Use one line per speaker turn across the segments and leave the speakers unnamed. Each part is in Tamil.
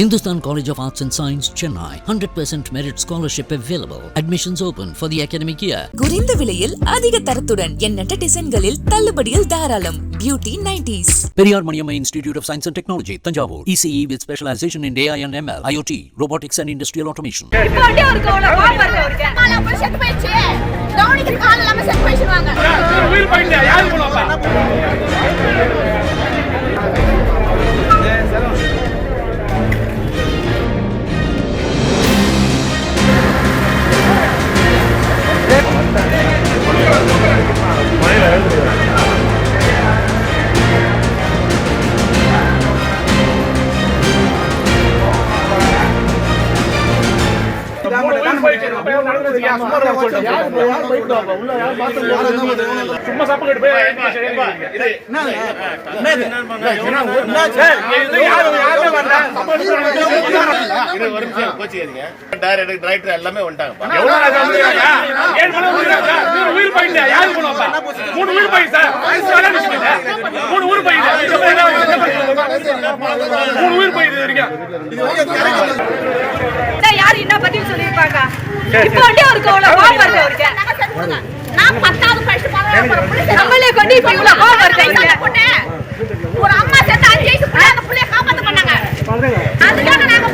Hindustan College of Arts and Science, Chennai. 100% merit scholarship available. Admissions open for the academic year.
குறைந்த விலையில் அதிக தரத்துடன் எண்ணற்ற டிசைன்களில் தள்ளுபடியில் தாராளம் beauty nineties
Periyar Maniamma Institute of Science and Technology, Tanjavur. ECE with specialization in AI and ML, IoT, robotics and industrial automation.
இப்போ வண்டி
சும்மா சாப்பிட்டு போய்
டைரக்டர் எல்லாமே வந்துட்டாங்க
உயிர் யாரு? மூணு உயிர் போயிட்டு சார். மூணு உயிர்? மூணு உயிர் போயிட்டு இது
யாரு என்ன பதில் சொல்லியிருப்பாங்க? இப்போ வண்டி அவருக்கு அவ்வளோ பாப்பாரு அவருக்கு?
நான் பத்தாவது படிச்சு பதினொன்று
நம்மளே கொண்டு இப்போ இவ்வளோ கோவம் வருது.
ஒரு அம்மா சேர்த்து அஞ்சு வயசு பிள்ளை அந்த பிள்ளைய காப்பாத்த பண்ணாங்க அதுக்காக நாங்க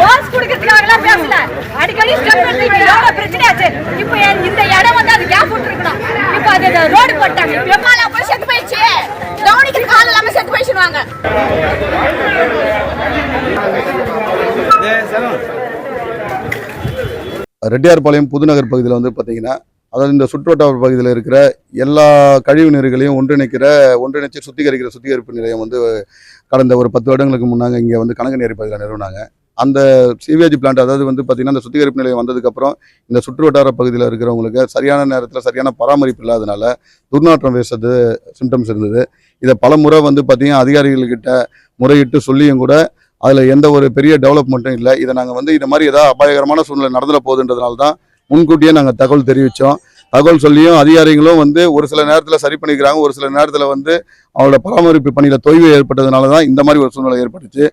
போஸ் கொடுக்கறதுக்கு அவங்களாம் பேசல. அடிக்கடி ஸ்டெப் எடுத்து பிரச்சனை ஆச்சு. இப்போ இந்த இடம் வந்து அது கேப் விட்டுருக்கணும். இப்போ அது ரோடு போட்டாங்க.
பெருமாள் அப்புறம் செத்து போயிடுச்சு. கவனிக்கிற கால் இல்லாம செத்து போயிடுச்சுவாங்க
ரெட்டியார்பாளையம் புதுநகர் பகுதியில் வந்து பார்த்தீங்கன்னா அதாவது இந்த சுற்றுவட்டார பகுதியில் இருக்கிற எல்லா கழிவு நீர்களையும் ஒன்றிணைக்கிற ஒன்றிணைச்சு சுத்திகரிக்கிற சுத்திகரிப்பு நிலையம் வந்து கடந்த ஒரு பத்து வருடங்களுக்கு முன்னாங்க இங்கே வந்து கனகநேரி பகுதியில் நிறுவனாங்க. அந்த சிவேஜ் பிளான்ட் அதாவது வந்து பார்த்திங்கன்னா அந்த சுத்திகரிப்பு நிலையம் வந்ததுக்கப்புறம் இந்த சுற்றுவட்டார பகுதியில் இருக்கிறவங்களுக்கு சரியான நேரத்தில் சரியான பராமரிப்பு இல்லாதனால துர்நாற்றம் வீசது சிம்டம்ஸ் இருந்தது. இதை பல முறை வந்து பார்த்திங்கன்னா அதிகாரிகள்கிட்ட முறையிட்டு சொல்லியும் கூட அதில் எந்த ஒரு பெரிய டெவலப்மெண்ட்டும் இல்லை. இதை நாங்கள் வந்து இந்த மாதிரி ஏதாவது அபாயகரமான சூழ்நிலை நடந்துட போகுதுன்றதுனால தான் முன்கூட்டியே நாங்கள் தகவல் தெரிவித்தோம் தகவல் சொல்லியும் அதிகாரிகளும் வந்து ஒரு சில நேரத்தில் சரி பண்ணிக்கிறாங்க ஒரு சில நேரத்தில் வந்து அவங்களோட பராமரிப்பு பணியில் தொய்வு ஏற்பட்டதுனால தான் இந்த மாதிரி ஒரு சூழ்நிலை ஏற்பட்டுச்சு.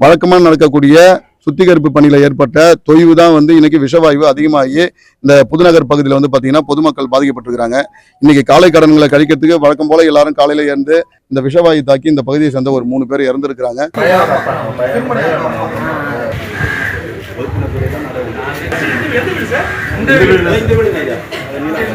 வழக்கமாக நடக்கக்கூடிய சுத்திகரிப்பு பணியில் ஏற்பட்ட தொய்வு தான் வந்து இன்னைக்கு விஷவாயு அதிகமாகி இந்த புதுநகர் பகுதியில் வந்து பார்த்தீங்கன்னா பொதுமக்கள் பாதிக்கப்பட்டிருக்கிறாங்க. இன்னைக்கு காலை கடன்களை கழிக்கிறதுக்கு வழக்கம் போல எல்லாரும் காலையில இருந்து இந்த விஷவாயு தாக்கி இந்த பகுதியை சேர்ந்த ஒரு மூணு பேர் இறந்துருக்கிறாங்க.
அவங்க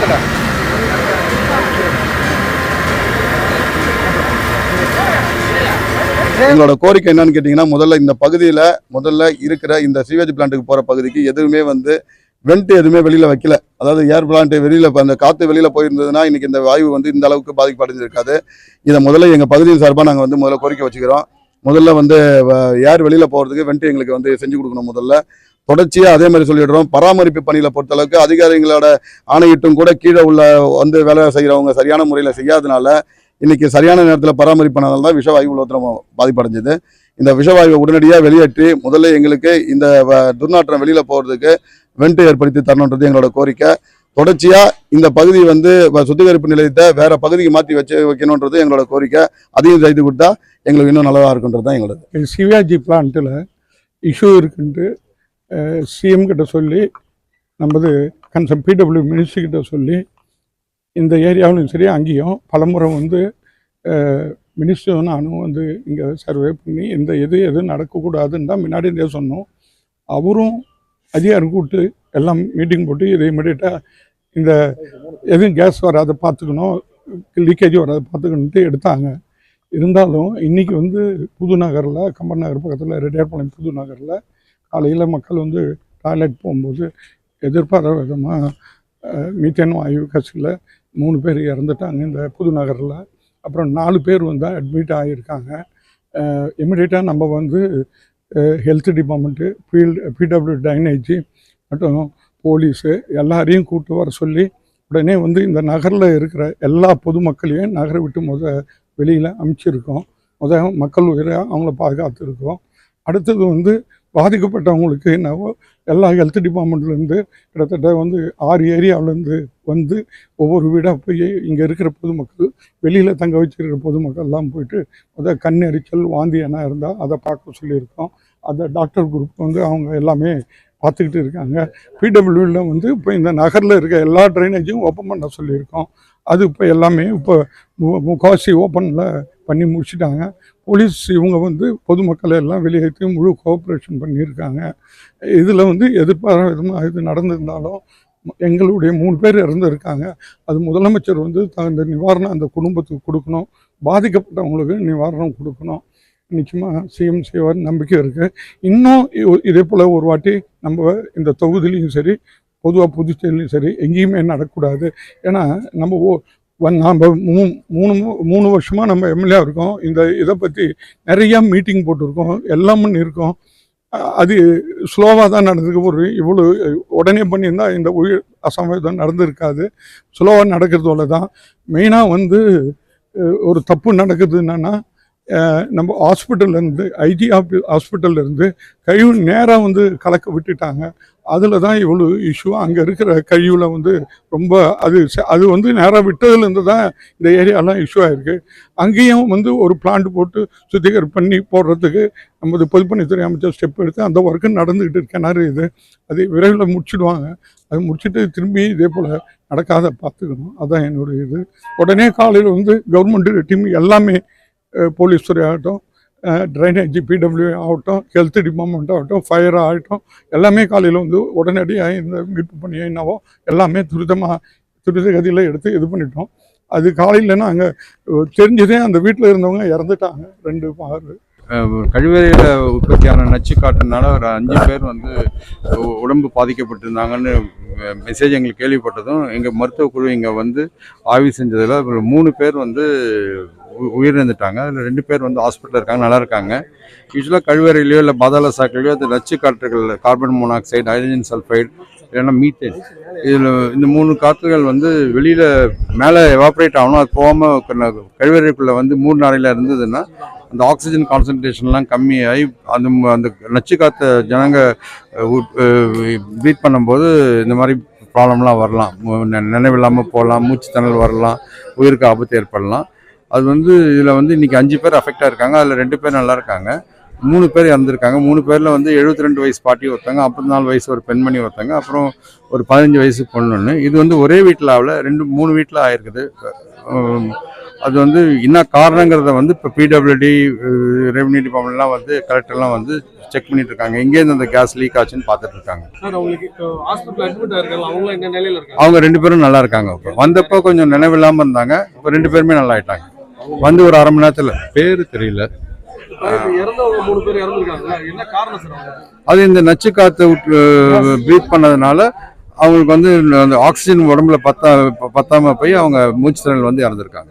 Gracias.
எங்களோட கோரிக்கை என்னன்னு கேட்டிங்கன்னா முதல்ல இந்த பகுதியில் முதல்ல இருக்கிற இந்த சீவேஜ் பிளான்ட்டுக்கு போகிற பகுதிக்கு எதுவுமே வந்து வெண்ட் எதுவுமே வெளியில் வைக்கல. அதாவது ஏர் பிளான்ட் வெளியில் அந்த காற்று வெளியில் போயிருந்ததுன்னா இன்னைக்கு இந்த வாயு வந்து இந்த அளவுக்கு பாதிப்படைஞ்சிருக்காது. இதை முதல்ல எங்கள் பகுதியின் சார்பாக நாங்கள் வந்து முதல்ல கோரிக்கை வச்சுக்கிறோம். முதல்ல வந்து வ- ஏர் வெளியில் போகிறதுக்கு வெண்ட் எங்களுக்கு வந்து செஞ்சு கொடுக்கணும் முதல்ல. தொடர்ச்சியாக அதே மாதிரி சொல்லிடுறோம். பராமரிப்பு பணியில் பொறுத்தளவுக்கு அதிகாரிகளோட ஆணையிட்டும் கூட கீழே உள்ள வந்து வேலை செய்கிறவங்க சரியான முறையில் செய்யாதனால இன்னைக்கு சரியான நேரத்தில் பராமரிப்பனால தான் விஷவாயு உலகத்தில் பாதிப்படைஞ்சது. இந்த விஷவாயுவை உடனடியாக வெளியேற்றி முதல்ல எங்களுக்கு இந்த வ- துர்நாற்றம் வெளியில் போகிறதுக்கு வெண்ட் ஏற்படுத்தி தரணுன்றது எங்களோட கோரிக்கை. தொடர்ச்சியாக இந்த பகுதி வந்து சுத்திகரிப்பு நிலையத்தை வேற பகுதிக்கு மாற்றி வச்சு வைக்கணுன்றது எங்களோட கோரிக்கை. அதையும் செய்து கொடுத்தா எங்களுக்கு இன்னும் நல்லதாக இருக்குன்றது தான் எங்களோட
சிவாஜி பிளான்ட்டில் இஷ்யூ இருக்குன்ட்டு சிஎம் கிட்ட சொல்லி நமது கன்சம் பிடபிள்யூ மினிஸ்ட்ரி கிட்ட சொல்லி இந்த ஏரியாவிலும் சரி அங்கேயும் பலமுறை வந்து மினிஸ்டரும் நானும் வந்து இங்கே சர்வே பண்ணி இந்த எது எதுவும் நடக்கக்கூடாதுன்னு தான் முன்னாடி இருந்தே சொன்னோம். அவரும் அதிகாரம் கூப்பிட்டு எல்லாம் மீட்டிங் போட்டு இதை இமீடியட்டாக இந்த எதுவும் கேஸ் வராத பார்த்துக்கணும் லீக்கேஜ் வராது பார்த்துக்கணுன்ட்டு எடுத்தாங்க. இருந்தாலும் இன்றைக்கி வந்து புது நகரில் கம்பன் நகர் பக்கத்தில் ரெட்டியார்பாளையம் புது நகரில் காலையில் மக்கள் வந்து டாய்லெட் போகும்போது எதிர்பாராத விதமாக மீத்தேன் வாயு கசில் மூணு பேர் இறந்துட்டாங்க இந்த புது நகரில். அப்புறம் நாலு பேர் வந்து அட்மிட் ஆகியிருக்காங்க. இமிடியேட்டாக நம்ம வந்து health department field PW drainage மற்றும் போலீஸு எல்லாரையும் கூப்பிட்டு வர சொல்லி உடனே வந்து இந்த நகரில் இருக்கிற எல்லா பொதுமக்களையும் நகரை விட்டு முத வெளியில் அமுச்சிருக்கோம். முத மக்கள் உயிரை அவங்கள பாதுகாத்துருக்கோம். அடுத்தது வந்து பாதிக்கப்பட்டவங்களுக்கு என்னவோ எல்லா ஹெல்த் டிபார்ட்மெண்ட்லேருந்து கிட்டத்தட்ட வந்து ஆறு ஏரியாவிலேருந்து வந்து ஒவ்வொரு வீடாக போய் இங்கே இருக்கிற பொதுமக்கள் வெளியில் தங்க வச்சிருக்கிற பொதுமக்கள்லாம் போயிட்டு அதை கண் எரிச்சல் வாந்தி என்ன இருந்தால் அதை பார்க்க சொல்லியிருக்கோம். அதை டாக்டர் குரூப் வந்து அவங்க எல்லாமே பார்த்துக்கிட்டு இருக்காங்க. பிடபிள்யூவில் வந்து இப்போ இந்த நகரில் இருக்க எல்லா ட்ரைனேஜும் ஓப்பன் பண்ண சொல்லியிருக்கோம். அது இப்போ எல்லாமே இப்போ மு- முக்காவாசி ஓப்பனில் பண்ணி முடிச்சுட்டாங்க. போலீஸ் இவங்க வந்து பொதுமக்களை எல்லாம் வெளியேற்றி முழு கோஆப்ரேஷன் பண்ணியிருக்காங்க. இதில் வந்து எதிர்பாராத விதமாக இது நடந்திருந்தாலும் எங்களுடைய மூணு பேர் இறந்துருக்காங்க. அது முதலமைச்சர் வந்து தகுந்த நிவாரணம் அந்த குடும்பத்துக்கு கொடுக்கணும். பாதிக்கப்பட்டவங்களுக்கு நிவாரணம் கொடுக்கணும். நிச்சயமாக சிஎம் செய்வார் நம்பிக்கை இருக்குது இன்னும் இதே போல் ஒரு வாட்டி நம்ம இந்த தொகுதியிலையும் சரி பொதுவாக புதுச்சேரியிலையும் சரி எங்கேயுமே நடக்கக்கூடாது. ஏன்னா நம்ம ஓ வ- மூ மூணு மு- மூணு வருஷமாக நம்ம எம்எல்ஏ இருக்கோம். இந்த இதை பற்றி நிறையா மீட்டிங் போட்டிருக்கோம். எல்லாம் பண்ணியிருக்கோம் அது ஸ்லோவாக தான் நடந்திருக்கு. ஒரு இவ்வளோ உடனே பண்ணியிருந்தால் இந்த உயிர் அசம்பாவிதம் நடந்திருக்காது. ஸ்லோவாக நடக்கிறதோட தான் மெயினாக வந்து ஒரு தப்பு நடக்குது என்னென்னா நம்ம ஹாஸ்பிட்டல்லேருந்து ஐஜி ஹாஸ்பிட்டல்லேருந்து கழிவு நேராக வந்து கலக்க விட்டுட்டாங்க. அதில் தான் இவ்வளோ இஷ்யூ அங்கே இருக்கிற கழிவில் வந்து ரொம்ப அது அது வந்து நேராக விட்டதுலேருந்து தான் இந்த ஏரியாலாம் இஷ்யூ ஆகிருக்கு அங்கேயும் வந்து ஒரு பிளான்ட் போட்டு சுத்திகரி பண்ணி போடுறதுக்கு நமது பொதுப்பணித்துறை அமைச்சர் ஸ்டெப் எடுத்து அந்த ஒர்க்கு நடந்துக்கிட்டு இருக்க கிணறு இது. அது விரைவில் முடிச்சிடுவாங்க. அது முடிச்சுட்டு திரும்பி இதே போல் நடக்காத பார்த்துக்கணும். அதுதான் என்னுடைய இது. உடனே காலையில் வந்து கவர்மெண்ட்டு டீம் எல்லாமே போலீஸ் துறை ஆகட்டும் ட்ரைனேஜ் பிடபிள்யூ ஆகட்டும் ஹெல்த் டிபார்ட்மெண்ட் ஆகட்டும் ஃபயர் ஆகட்டும் எல்லாமே காலையில் வந்து உடனடியாக இந்த மீட்பு பண்ணி என்னவோ எல்லாமே துரிதமாக துரித கதியில் எடுத்து இது பண்ணிட்டோம் அது காலையில் நாங்கள் தெரிஞ்சதே அந்த வீட்டில் இருந்தவங்க இறந்துட்டாங்க ரெண்டு ஆறு
கழிவறையில் உற்பத்தியான நச்சு காட்டுனால ஒரு அஞ்சு பேர் வந்து உடம்பு பாதிக்கப்பட்டிருந்தாங்கன்னு மெசேஜ் எங்களுக்கு கேள்விப்பட்டதும் எங்கள் மருத்துவ குழு இங்கே வந்து ஆய்வு செஞ்சதில் ஒரு மூணு பேர் வந்து உயிரிழந்துட்டாங்க. அதில் ரெண்டு பேர் வந்து ஹாஸ்பிட்டலில் இருக்காங்க நல்லா இருக்காங்க. யூஸ்வலாக கழிவறையிலையோ இல்லை பாதாள சாக்கடையிலையோ அது நச்சு காற்றுகள் கார்பன் மோனாக்சைடு ஹைட்ரஜன் சல்ஃபைடு இல்லைன்னா மீத்தேன் இதில் இந்த மூணு காற்றுகள் வந்து வெளியில் மேலே எவாப்ரேட் ஆகணும். அது போகாமல் கழிவறைக்குள்ளே வந்து மூணு நாளையில் இருந்ததுன்னா அந்த ஆக்சிஜன் கான்சன்ட்ரேஷன்லாம் கம்மியாகி அந்த அந்த நச்சு காற்றை ஜனங்க ப்ரீத் பண்ணும்போது இந்த மாதிரி ப்ராப்ளம்லாம் வரலாம். நினைவில்லாமல் போகலாம் மூச்சு திணறல் வரலாம் உயிருக்கு ஆபத்து ஏற்படலாம். அது வந்து இதில் வந்து இன்றைக்கி அஞ்சு பேர் அஃபெக்டாக இருக்காங்க. அதில் ரெண்டு பேர் நல்லா இருக்காங்க. மூணு பேர் இறந்துருக்காங்க. மூணு பேரில் வந்து 72 ரெண்டு வயசு பாட்டி ஒருத்தங்க ஐம்பத்தி நாலு வயசு ஒரு பெண்மணி ஒருத்தங்க அப்புறம் ஒரு பதினஞ்சு வயசு பொண்ணு ஒன்று இது வந்து ஒரே வீட்டில் ஆகல ரெண்டு மூணு வீட்டில் ஆயிருக்குது. அது வந்து என்ன காரணங்கிறத வந்து இப்போ பிடபிள்யூடி ரெவன்யூ டிபார்ட்மெண்ட்லாம் வந்து கலெக்டர்லாம் வந்து செக் பண்ணிட்டு இருக்காங்க. எங்கேருந்து அந்த கேஸ் லீக் ஆச்சுன்னு பார்த்துட்டு இருக்காங்க. அவங்க ரெண்டு பேரும் நல்லா இருக்காங்க. இப்போ வந்தப்போ கொஞ்சம் நினைவில்லாமல் இருந்தாங்க. இப்போ ரெண்டு பேருமே நல்லா ஆயிட்டாங்க. வந்து ஒரு அரை மணி நேரத்தில். பேர் தெரியல.
இப்போ இறந்தவங்க மூணு பேர் இறந்துருக்காங்க. என்ன காரணம் சார் அவங்களுக்கு?
அது இந்த நச்சு காற்றை ப்ரீத் பண்ணதுனால அவங்களுக்கு வந்து அந்த ஆக்சிஜன் உடம்புல பத்தா பத்தாம போய் அவங்க மூச்சு திறல் வந்து இறந்துருக்காங்க.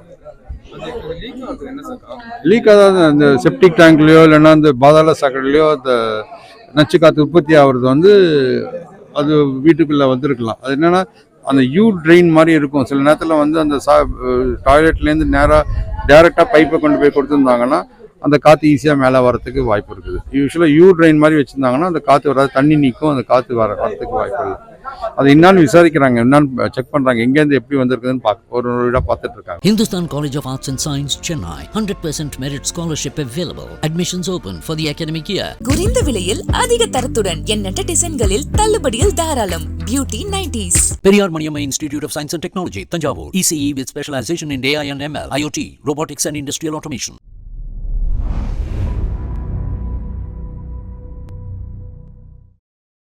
லீக் ஆகுது என்ன சார் காரணம்
லீக் அதாவது அந்த செப்டிக் டேங்க்லயோ இல்லைன்னா அந்த பாதாள சாக்கடையிலையோ அந்த நச்சு காற்று உற்பத்தி ஆகுறது வந்து அது வீட்டுக்குள்ளே வந்திருக்கலாம். அது என்னன்னா அந்த யூ ட்ரெயின் மாதிரி இருக்கும். சில நேரத்தில் வந்து அந்த சா டாய்லெட்லேருந்து நேராக டேரெக்டாக பைப்பை கொண்டு போய் கொடுத்துருந்தாங்கன்னா அந்த காற்று ஈஸியாக மேலே வரத்துக்கு வாய்ப்பு இருக்குது. யூஸ்வலாக யூ ட்ரெயின் மாதிரி வச்சுருந்தாங்கன்னா அந்த காற்று வராது தண்ணி நிற்கும் அந்த காற்று வர வரத்துக்கு வாய்ப்பு இல்லை அது என்னன்னு விசாரிக்கிறாங்க என்னன்னு செக் பண்ணுறாங்க எங்கேருந்து எப்படி வந்திருக்குதுன்னு பார்க்க ஒரு ஒரு இடம் பார்த்துட்டு இருக்காங்க
Hindustan College of Arts and Science, Chennai. 100% merit scholarship available. Admissions open for the academic year.
குறைந்த விலையில் அதிக தரத்துடன் எண்ணற்ற டிசைன்களில் தள்ளுபடியில் தாராளம் beauty nineties
Institute of Science and Technology, Tanjavur. ECE with specialization in AI and ML, IoT, robotics and industrial automation.